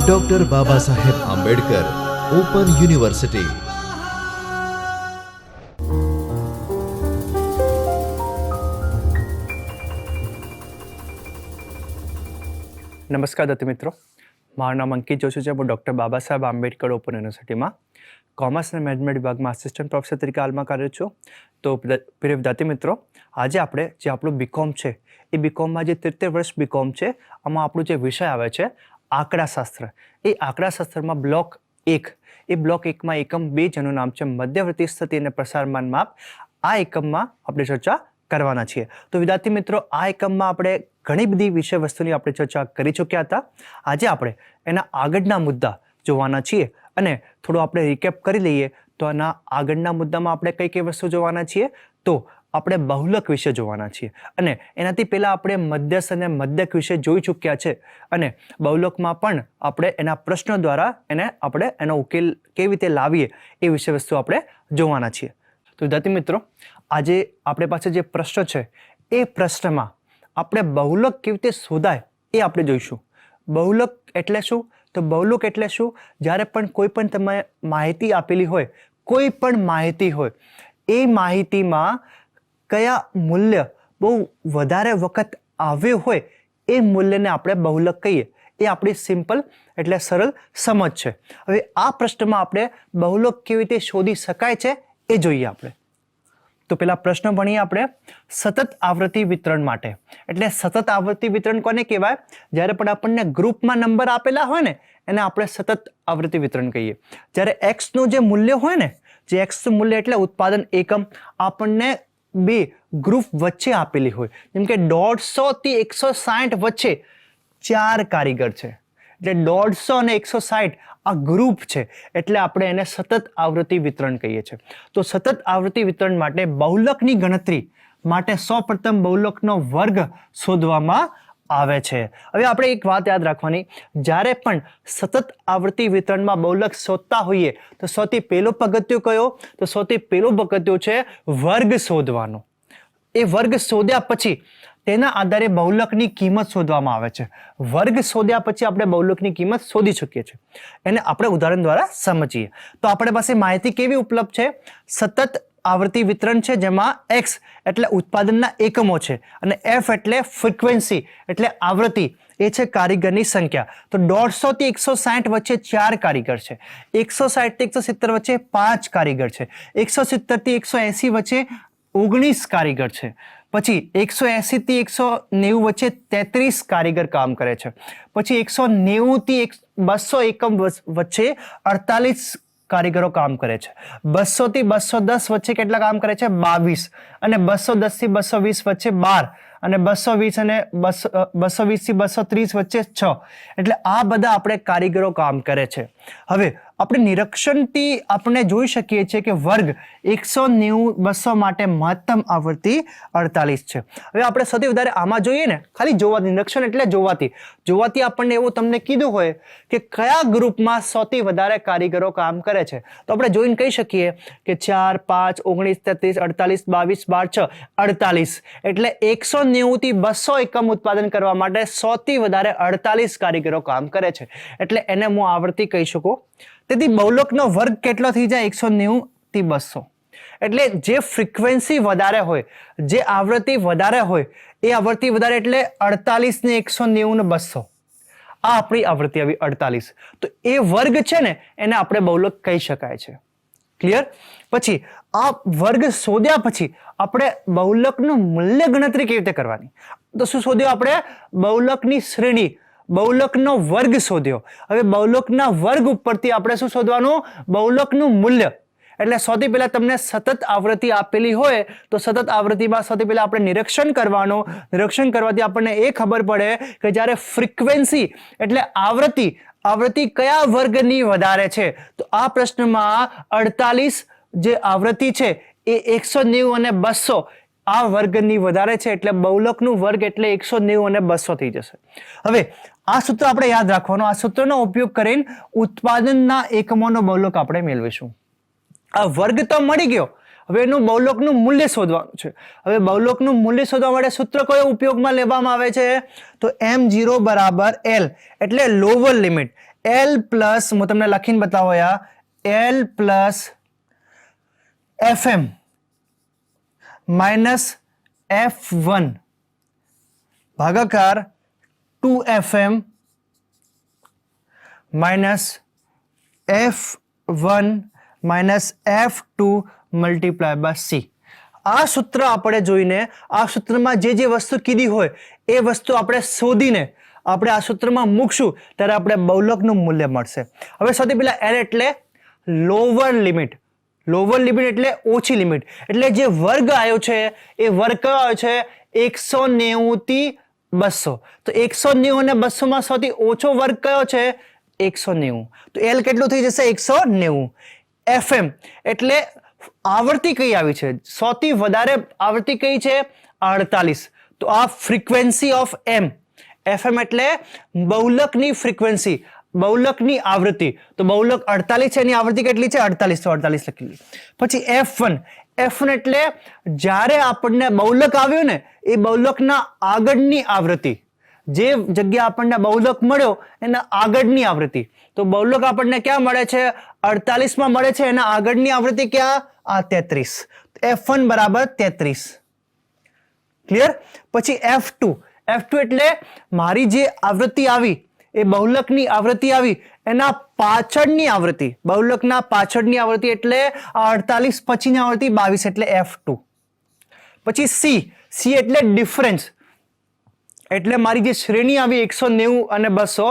Doctor બાબા Saheb Ambedkar open university નમસ્કાર દત્ત મિત્રો. મારું નામ અંકિત જોશી છે. હું ડૉક્ટર બાબા સાહેબ આંબેડકર ઓપન યુનિવર્સિટીમાં કોમર્સ અને મેનેજમેન્ટ વિભાગમાં આસિસ્ટન્ટ પ્રોફેસર તરીકે હાલમાં કાર્યરત છું. તો પ્રિય વિદ્યાર્થી મિત્રો, આજે આપણે જે આપણું બીકોમ છે, એ બીકોમમાં જે તેર વર્ષ બીકોમ છે, આમાં આપણું જે વિષય આવે છે, આંકડાશાસ્ત્ર. એ આંકડાશાસ્ત્રમાં બ્લોક એક, એ બ્લોક એકમાં એકમ બે જેનું નામ છે મધ્યવર્તી સ્થિતિ અને પ્રસારમાન માપ. આ એકમમાં આપણે ચર્ચા કરવાના છીએ. તો વિદ્યાર્થી મિત્રો, આ એકમમાં આપણે ઘણી બધી વિષય વસ્તુની આપણે ચર્ચા કરી ચૂક્યા હતા. આજે આપણે એના આગળના મુદ્દા જોવાના છીએ અને થોડું આપણે રિકેપ કરી લઈએ તો આના આગળના મુદ્દામાં આપણે કઈ કઈ વસ્તુ જોવાના છીએ? તો આપણે બહુલક વિશે જોવાના છીએ અને એનાથી પહેલાં આપણે મધ્યસ્થ અને મધ્યક વિશે જોઈ ચૂક્યા છે અને બહુલકમાં પણ આપણે એના પ્રશ્નો દ્વારા એને આપણે એનો ઉકેલ કેવી રીતે લાવીએ એ વિશે વસ્તુ આપણે જોવાના છીએ. તો વિદ્યાર્થી મિત્રો, આજે આપણી પાસે જે પ્રશ્ન છે એ પ્રશ્નમાં આપણે બહુલક કેવી રીતે શોધાય એ આપણે જોઈશું. બહુલક એટલે શું? તો બહુલોક એટલે શું? જ્યારે પણ કોઈ પણ તમે માહિતી આપેલી હોય, કોઈ પણ માહિતી હોય, એ માહિતીમાં કયા મૂલ્ય બહુ વધારે વખત આવ્યું હોય, એ મૂલ્યને આપણે બહુલક કહીએ. એ આપણી સિમ્પલ એટલે સરળ સમજ છે. હવે આ પ્રશ્નમાં આપણે બહુલક કેવી રીતે શોધી શકાય છે, એ જોઈએ આપણે. તો પેલા પ્રશ્ન ભણીએ આપણે સતત આવૃત્તિ વિતરણ માટે. એટલે સતત આવૃત્તિ વિતરણ કોને કહેવાય? જ્યારે પણ આપણને ગ્રુપમાં નંબર આપેલા હોય ને, એને આપણે સતત આવૃત્તિ વિતરણ કહીએ. જ્યારે એક્સનું જે મૂલ્ય હોય ને, જે એક્સનું મૂલ્ય એટલે ઉત્પાદન એકમ, આપણને બે ગ્રુપ વચ્ચે આપેલી હોય. જેમ કે દોઢસો થી એકસો સાઠ વચ્ચે ચાર કારીગર છે. એટલે દોઢસો અને એકસો સાઠ આ ગ્રુપ છે, એટલે આપણે એને સતત આવૃત્તિ વિતરણ કહીએ છીએ. તો સતત આવૃત્તિ વિતરણ માટે બહુલકની ગણતરી માટે સૌપ્રથમ બહુલકનો વર્ગ શોધવામાં આવે છે. હવે આપણે એક વાત યાદ રાખવાની, જ્યારે પણ સતત આવૃત્તિ વિતરણમાં બહુલક શોધતા હોઈએ, તો સૌથી પહેલો પગથિયું કયો? તો સૌથી પહેલો પગથિયું છે વર્ગ શોધવાનો. એ વર્ગ શોધ્યા પછી તેના આધારે બહુલકની કિંમત શોધવામાં આવે છે. વર્ગ શોધ્યા પછી આપણે બહુલકની કિંમત શોધી શકીએ છીએ. એને આપણે ઉદાહરણ દ્વારા સમજીએ. તો આપણે પાસે માહિતી કેવી ઉપલબ્ધ છે? સતત આવૃત્તિ વિતરણ છે જેમાં એક્સ એટલે ઉત્પાદનના એકમો છે અને એફ એટલે ફ્રીક્વન્સી એટલે આવૃત્તિ. એ છે કારીગરની સંખ્યા. તો દોઢસોથી એકસો સાઠ વચ્ચે ચાર કારીગર છે. એકસો સાઠથી એકસો સિત્તેર વચ્ચે પાંચ કારીગર છે. એકસો સિત્તેરથી એકસો એંસી વચ્ચે ઓગણીસ કારીગર છે. પછી એકસો એંસીથી એકસો નેવું વચ્ચે તેત્રીસ કારીગર કામ કરે છે. પછી એકસો નેવુંથી એક બસો એકમ વચ- વચ્ચે અડતાલીસ કારીગરો કામ કરે છે. બસોથી બસો દસ વચ્ચે કેટલા કામ કરે છે? બાવીસ. અને બસો દસથી બસો વીસ વચ્ચે બાર. અને બસો વીસ અને બસો બસો વીસથી બસો ત્રીસ વચ્ચે છ. એટલે આ બધા આપણે કારીગરો કામ કરે છે. હવે આપણે નિરીક્ષણથી આપણે જોઈ શકીએ છીએ કે વર્ગ એકસો નેવું બસો માટે મહત્તમ આવૃત્તિ અડતાલીસ છે. હવે આપણે સૌથી વધારે આમાં જોઈએ ને, ખાલી જોવાથી નિરીક્ષણ એટલે જોવાથી. જોવાથી આપણને એવું તમને કીધું હોય કે કયા ગ્રુપમાં સૌથી વધારે કારીગરો કામ કરે છે. તો આપણે જોઈને કહી શકીએ કે ચાર, પાંચ, ઓગણીસ, તેત્રીસ, અડતાલીસ, બાવીસ, બાર, છ, અડતાલીસ. એટલે એકસો નેવુંથી બસો એકમ ઉત્પાદન કરવા માટે સૌથી વધારે અડતાલીસ કારીગરો કામ કરે છે. એટલે એને હું આવૃત્તિ કહી શકું. તેથી બહુલોકનો વર્ગ કેટલો થઈ જાય? એકસો નેવું થી બસો. એટલે જે ફ્રિકવન્સી વધારે હોય, જે આવૃત્તિ વધારે હોય, એ આવૃત્તિ વધારે એટલે અડતાલીસ ને એકસો નેવું ને બસો. આ આપણી આવૃત્તિ આવી અડતાલીસ. તો એ વર્ગ છે ને, એને આપણે બહુલોક કહી શકાય છે. ક્લિયર પછી આ વર્ગ શોધ્યા પછી આપણે બહુલકનું મૂલ્ય ગણતરી કેવી રીતે કરવાની? તો શું શોધ્યું? આપણે બહુલકની શ્રેણી બહુલકનો વર્ગ શોધ્યો. હવે બહુલકના વર્ગ ઉપરથી આપણે શું શોધવાનું? બહુલકનું મૂલ્ય. એટલે સૌથી પહેલાં તમને સતત આવૃત્તિ આપેલી હોય, તો સતત આવૃત્તિમાં સૌથી પહેલાં આપણે નિરીક્ષણ કરવાનું. નિરીક્ષણ કરવાથી આપણને એ ખબર પડે કે જ્યારે ફ્રિકવન્સી એટલે આવૃત્તિ આવૃત્તિ કયા વર્ગની વધારે છે? તો આ પ્રશ્નમાં અડતાલીસ જે આવૃત્તિ છે, એ એકસો નેવું અને બસો. આ વર્ગની વધારે છે એટલે બહુલકનું વર્ગ એટલે એકસો નેવું અને બસો થઈ જશે. હવે, આ સૂત્ર આપણે યાદ રાખવાનું, આ સૂત્રનો ઉપયોગ કરીને ઉત્પાદનના એકમોનો બહુલક આપણે મેળવીશું. આ વર્ગ તો મળી ગયો. હવે એનું બહુલોકનું મૂલ્ય શોધવાનું છે. હવે બહુલોકનું મૂલ્ય શોધવા માટે સૂત્ર કયો ઉપયોગમાં લેવામાં આવે છે? તો એમ જીરો બરાબર એલ એટલે લોવર લિમિટ એલ પ્લસ હું તમને લખીને બતાવો યા L plus F M minus F one ભાગાકાર two F M minus F one minus F two multiply by C આ સૂત્ર આપણે જોઈને, આ સૂત્રમાં જે જે વસ્તુ કીધી હોય, એ વસ્તુ આપણે શોધીને આપણે આ સૂત્રમાં મૂકશું, ત્યારે આપણે બહુલકનું મૂલ્ય મળશે. હવે સૌથી પહેલાં એલ એટલે લોવર લિમિટ લોવર લિમિટ એટલે ઓછી લિમિટ એટલે જે વર્ગ આવ્યો છે, એ વર્ગ કયો આવ્યો છે? એકસો નેવુંથી બસો તો એકસો નેવું અને બસોમાં સૌથી ઓછો વર્ગ કયો છે? એકસો નેવું. તો એલ કેટલું થઈ જશે? એકસો નેવું. એફએમ એટલે આવૃત્તિ કઈ આવી છે? સૌથી વધારે આવૃત્તિ કઈ છે? અડતાલીસ. તો આ ફ્રીક્વન્સી ઓફ એમ એફએમ એટલે બહુલકની ફ્રીક્વન્સી બહુલકની આવૃત્તિ. તો બહુલક અડતાલીસ છે, એની આવૃત્તિ કેટલી છે? અડતાલીસ અડતાલીસ લખી પછી એફ વન એફ વન એટલે જ્યારે આપણને બહુલક આવ્યું ને, એ બહુલકના આગળની આવૃત્તિ. જે જગ્યા આપણને બહુલક મળ્યો, એના આગળની આવૃત્તિ. તો બહુલક આપણને ક્યાં મળે છે? અડતાલીસમાં મળે છે, એના આગળની આવૃત્તિ ક્યાં? આ તેત્રીસ. એફ વન બરાબર તેત્રીસ. ક્લિયર પછી એફ ટુ એફ ટુ એટલે મારી જે આવૃત્તિ આવી એ બહુલકની આવૃત્તિ આવી. એના પાછળની આવૃત્તિ, બહુલકના પાછળની આવૃત્તિ એટલે અડતાલીસ, પછીની આવૃત્તિ બાવીસ એટલે એફ ટુ પછી સી સી એટલે ડિફરન્સ એટલે મારી જે શ્રેણી આવી એકસો નેવું અને બસો,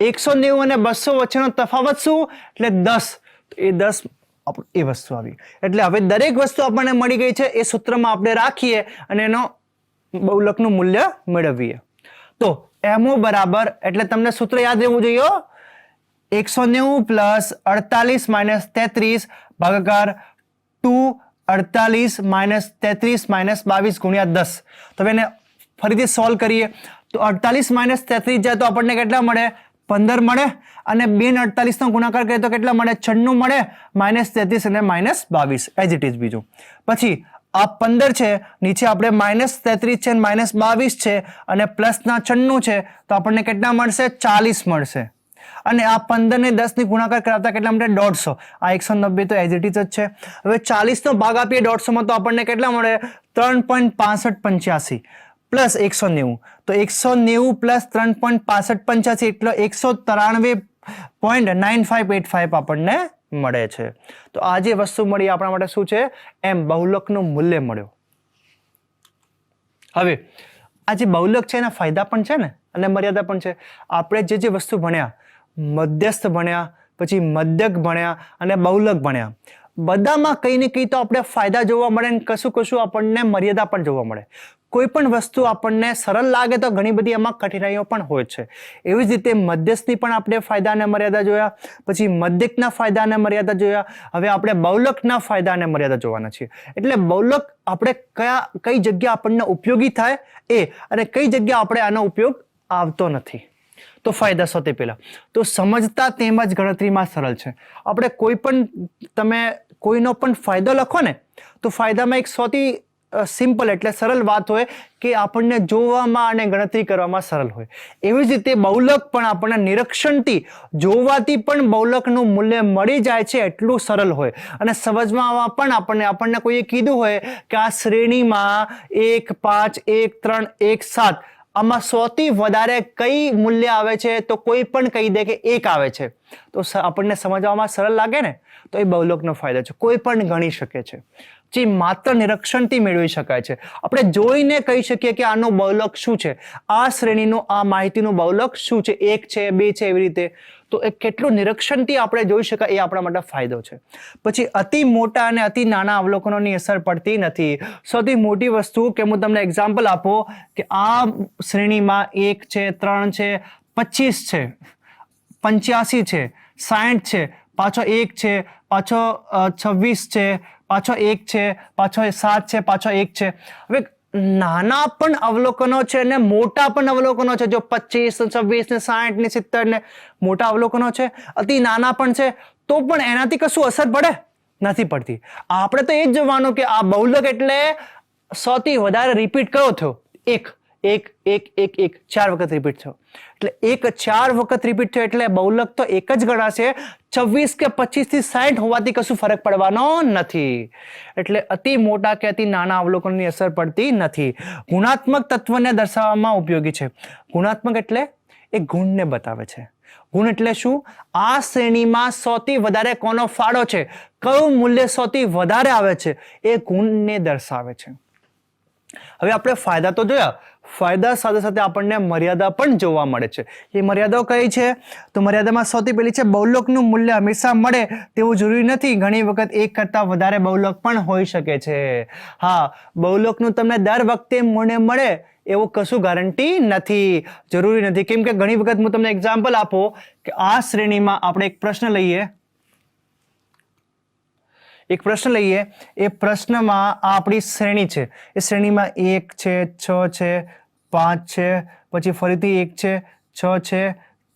એકસો નેવું અને બસો વચ્ચેનો તફાવત શું? એટલે દસ. એ દસ એ વસ્તુ આવી. એટલે હવે દરેક વસ્તુ આપણને મળી ગઈ છે, એ સૂત્રમાં આપણે રાખીએ અને એનો બહુલકનું મૂલ્ય મેળવીએ. તો એમઓ બરાબર. એટલે તમને સૂત્ર યાદ રહેવું જોઈએ એકસો નેવું પ્લસ અડતાલીસ માઇનસ તેત્રીસ ભાગાકાર ટુ અડતાલીસ માઇનસ તેત્રીસ માઇનસ બાવીસ ગુણ્યા દસ. તો એને ફરીથી સોલ્વ કરીએ. તો અડતાલીસ માઇનસ તેત્રીસ જાય તો આપણને કેટલા મળે? પંદર મળે. અને બે ને અડતાલીસનો ગુણાકાર કરીએ તો કેટલા મળે? છન્નું મળે. માઇનસ તેત્રીસ અને માઇનસ બાવીસ. એઝ ઇટ ઇઝ બીજું. પછી આ પંદર છે, નીચે આપણે માઇનસ તેત્રીસ છે માઇનસ બાવીસ છે અને પ્લસના છન્નું છે, તો આપણને કેટલા મળશે? ચાલીસ મળશે. અને આ પંદર ને દસની ગુણાકાર કરાવતા કેટલા મળે? દોઢસો. આ એકસો નબ્બે તો એઝ ઇટ ઇઝ જ છે. હવે ચાલીસનો ભાગ આપીએ, દોઢસોમાં તો આપણને કેટલા મળે? ત્રણ પોઈન્ટ પાસઠ પંચ્યાસી પ્લસ એકસો નેવું. તો એકસો નેવું પ્લસ ત્રણ પોઈન્ટ પાસઠ પંચ્યાસી એટલે એકસો ત્રાણવે point nine five eight five આપણને મળે છે. તો આ જે વસ્તુ મળી આપણા માટે શું છે? એમ બહુલકનું મૂલ્ય મળ્યો. હવે, આ જે બહુલક છે એના ફાયદા પણ છે ને? અને મર્યાદા પણ છે. આપણે જે જે વસ્તુ ભણ્યા, મધ્યસ્થ ભણ્યા, પછી મધ્યક ભણ્યા અને બહુલક ભણ્યા બધામાં કંઈ ને કંઈ તો આપણે ફાયદા જોવા મળે ને કશું કશું આપણને મર્યાદા પણ જોવા મળે. કોઈ પણ વસ્તુ આપણને સરળ લાગે તો ઘણી બધી એમાં કઠિનાઈઓ પણ હોય છે. એવી જ રીતે મધ્યસ્થની પણ આપણે ફાયદા અને મર્યાદા જોયા, પછી મધ્યકના ફાયદા અને મર્યાદા જોયા, હવે આપણે બૌલકના ફાયદા અને મર્યાદા જોવાના છીએ. એટલે બૌલક આપણે કયા, કઈ જગ્યા આપણને ઉપયોગી થાય એ અને કઈ જગ્યા આપણે આનો ઉપયોગ આવતો નથી. તો ફાયદા સૌથી પહેલાં. તો સમજતા તેમજ ગણતરીમાં સરળ છે. આપણે કોઈ પણ તમે કોઈનો પણ ફાયદો લખો ને, તો ફાયદામાં એક સૌથી સિમ્પલ એટલે સરળ વાત હોય કે આપણને જોવામાં અને ગણતરી કરવામાં સરળ હોય. એવી જ રીતે બહુલક પણ આપણને નિરીક્ષણથી જોવાથી પણ બહુલકનું મૂલ્ય મળી જાય છે એટલું સરળ હોય. અને સમજવામાં પણ આપણને આપણને કોઈએ કીધું હોય કે આ શ્રેણીમાં એક, પાંચ, એક, ત્રણ, એક, સાત આમાં સૌથી વધારે કઈ મૂલ્ય આવે છે તો કોઈ પણ કહી દે કે એક આવે છે. તો આપણને સમજવામાં સરળ લાગે ને? તો એ બહુલોકનો ફાયદો છે. કોઈ પણ ગણી શકે છે. જે માત્ર નિરીક્ષણથી મેળવી શકાય છે. આપણે જોઈને કહી શકીએ કે આનો બહુલક શું છે? આ શ્રેણીનું, આ માહિતીનું બહુલક શું છે? એક છે, બે છે, એવી રીતે. તો એ કેટલું નિરીક્ષણથી આપણે જોઈ શકાય એ આપણા માટે ફાયદો છે. પછી અતિ મોટા અને અતિ નાના અવલોકનોની અસર પડતી નથી. સૌથી મોટી વસ્તુ કે હું તમને એક્ઝામ્પલ આપો કે આ શ્રેણીમાં એક છે, ત્રણ છે, પચીસ છે, પંચ્યાસી છે સાઠ છે, પાછો એક છે, પાછો છવ્વીસ છે, પાછો એક છે, પાછો સાત છે, પાછો એક છે. હવે નાના પણ અવલોકનો છે ને મોટા પણ અવલોકનો છે. જો પચીસ છવ્વીસ ને સાઠ ને સિત્તેર ને મોટા અવલોકનો છે, અતિ નાના પણ છે, તો પણ એનાથી કશું અસર પડે નથી પડતી. આપણે તો એ જ જોવાનું કે આ બહુલક એટલે સૌથી વધારે રિપીટ કયો થયો? એક. એક એક એક એક, ચાર વખત રિપીટ થયો. એટલે એક, ચાર વખત રિપીટ થયો એટલે બહુલક તો એક જ ગણાશે. છવ્વીસ કે પચીસથી સાઠ હોવાથી કશું ફરક પડવાનો નથી. એટલે અતિ મોટા કે અતિ નાના અવલોકનની અસર પડતી નથી. ગુણાત્મક તત્વને દર્શાવવામાં ઉપયોગી છે. ગુણાત્મક એટલે એ ગુણને બતાવે છે. ગુણ એટલે શું? આ શ્રેણીમાં સૌથી વધારે કોનો ફાળો છે? કયું મૂલ્ય સૌથી વધારે આવે છે? એ ગુણને દર્શાવે છે. હવે આપણે ફાયદા તો જોયા. ફાયદા સાથે સાથે આપણને મર્યાદા પણ જોવા મળે છે. એ મર્યાદાઓ કઈ છે? તો મર્યાદામાં સૌથી પહેલી છે બહુલોકનું મૂલ્ય હંમેશા મળે તેવું જરૂરી નથી. ઘણી વખત એક કરતાં વધારે બહુલોક પણ હોઈ શકે છે. હા, બહુલોકનું તમને દર વખતે મૂલ્ય મળે એવું કશું ગારંટી નથી. જરૂરી નથી. કેમ કે ઘણી વખત હું તમને એક્ઝામ્પલ આપો કે આ શ્રેણીમાં આપણે એક પ્રશ્ન લઈએ. એક પ્રશ્ન લઈએ. એ પ્રશ્નમાં આ આપણી શ્રેણી છે. એ શ્રેણીમાં એક છે, છ છે પાંચ છે, પછી ફરીથી એક છે, છ છે,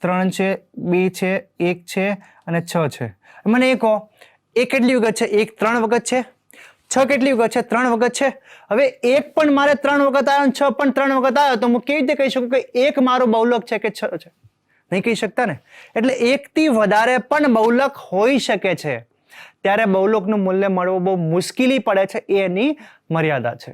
ત્રણ છે, બે છે, એક છે અને છ છે. મને એ કહો, એ કેટલી વખત છે? એક ત્રણ વખત છે? છ કેટલી વખત છે? ત્રણ વખત છે? હવે એક પણ મારે ત્રણ વખત આવ્યો છ પણ ત્રણ વખત આવ્યો, તો હું કેવી રીતે કહી શકું કે એક મારો બહુલક છે કે છ છે? નહીં કહી શકતા ને? એટલે એકથી વધારે પણ બહુલક હોઈ શકે છે. ત્યારે બહુલકનું મૂલ્ય મળવું બહુ મુશ્કેલી પડે છે, એની મર્યાદા છે.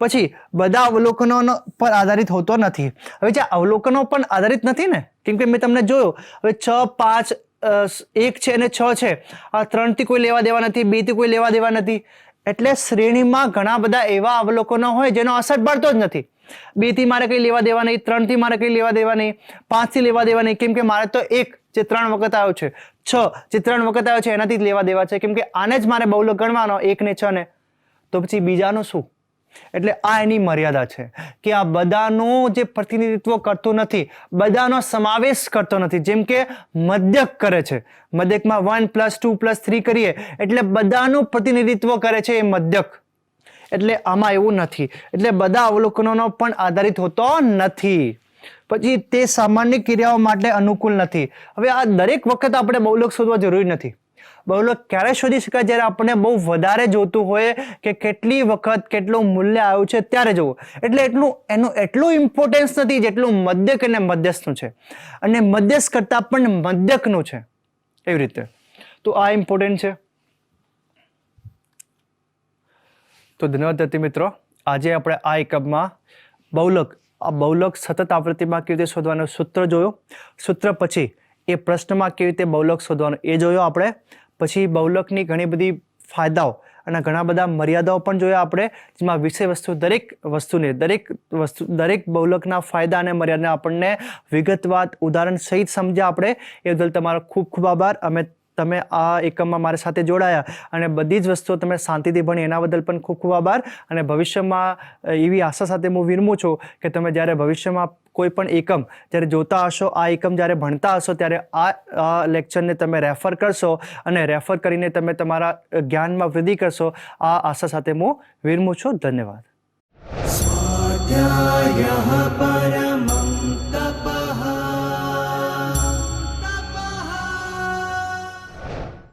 પછી બધા અવલોકનો પર આધારિત હોતો નથી. હવે જે અવલોકનો પણ આધારિત નથી ને? કેમ કે મેં તમને જોયું, હવે છ, પાંચ એક છે અને છ છે. આ ત્રણથી કોઈ લેવા દેવા નથી, બેથી કોઈ લેવા દેવા નથી. એટલે શ્રેણીમાં ઘણા બધા એવા અવલોકનો હોય જેનો અસર પડતો જ નથી. બેથી મારે કંઈ લેવા દેવા નહીં, ત્રણથી મારે કંઈ લેવા દેવા નહીં, પાંચથી લેવા દેવા નહીં. કેમ કે મારે તો એક જે ત્રણ વખત આવ્યો છે, છ જે ત્રણ વખત આવ્યો છે, એનાથી જ લેવા દેવા છે. કેમ કે આને જ મારે બહુલક ગણવાનો એક ને છ ને. તો પછી બીજાનું શું? એટલે આ એની મર્યાદા છે કે આ બધાનું જે પ્રતિનિધિત્વ કરતું નથી, બધાનો સમાવેશ કરતો નથી, જેમ કે મધ્યક કરે છે. મધ્યકમાં one plus two plus three કરીએ, એટલે બધાનું પ્રતિનિધિત્વ કરે છે એ મધ્યક એટલે આમાં એવું નથી. એટલે બધા અવલોકનોનો પણ આધારિત હોતો નથી. પછી તે સામાન્ય ક્રિયાઓ માટે અનુકૂળ નથી. હવે આ દરેક વખત આપણે બહુલક શોધવા જરૂરી નથી. બહુલક ક્યારે શોધી શકાય? જ્યારે આપણને બહુ વધારે જોતું હોય કે કેટલી વખત કેટલું મૂલ્ય આવ્યું છે ત્યારે જોવું. એટલે એટલું, એનું એટલું ઇમ્પોર્ટન્સ નથી જેટલું મધ્યક અને મધ્યસ્થનું છે. અને મધ્યસ્થ કરતાં પણ મધ્યકનું છે. એવી રીતે. તો આ ઇમ્પોર્ટન્ટ છે. તો ધન્યવાદ મિત્રો. આજે આપણે આ એકમમાં બહુલક આ બહુલક સતત આવૃત્તિમાં કેવી રીતે શોધવાનું સૂત્ર જોયું? સૂત્ર પછી એ પ્રશ્નમાં કેવી રીતે બહુલક શોધવાનું? એ જોયો આપણે. પછી બહુલકની ઘણી બધી ફાયદાઓ અને ઘણા બધા મર્યાદાઓ પણ જોયા આપણે, જેમાં વિષય વસ્તુ દરેક વસ્તુને, દરેક વસ્તુ, દરેક બહુલકના ફાયદા અને મર્યાદા આપણને વિગતવાર ઉદાહરણ સહિત સમજ્યા આપણે. એ બદલ તમારો ખૂબ ખૂબ આભાર. અમે તમે આ એકમમાં મારી સાથે જોડાયા અને બધી જ વસ્તુઓ તમે શાંતિથી ભણી એના બદલ પણ ખૂબ ખૂબ આભાર. અને ભવિષ્યમાં એવી આશા સાથે હું વિરમું છું કે તમે જ્યારે ભવિષ્યમાં કોઈ પણ એકમ જ્યારે જોતા હશો, આ એકમ જ્યારે ભણતા હશો, ત્યારે આ લેક્ચરને તમે રેફર કરશો અને રેફર કરીને તમે તમારા જ્ઞાનમાં વૃદ્ધિ કરશો, આ આશા સાથે હું વિરમું છું. ધન્યવાદ. પરમ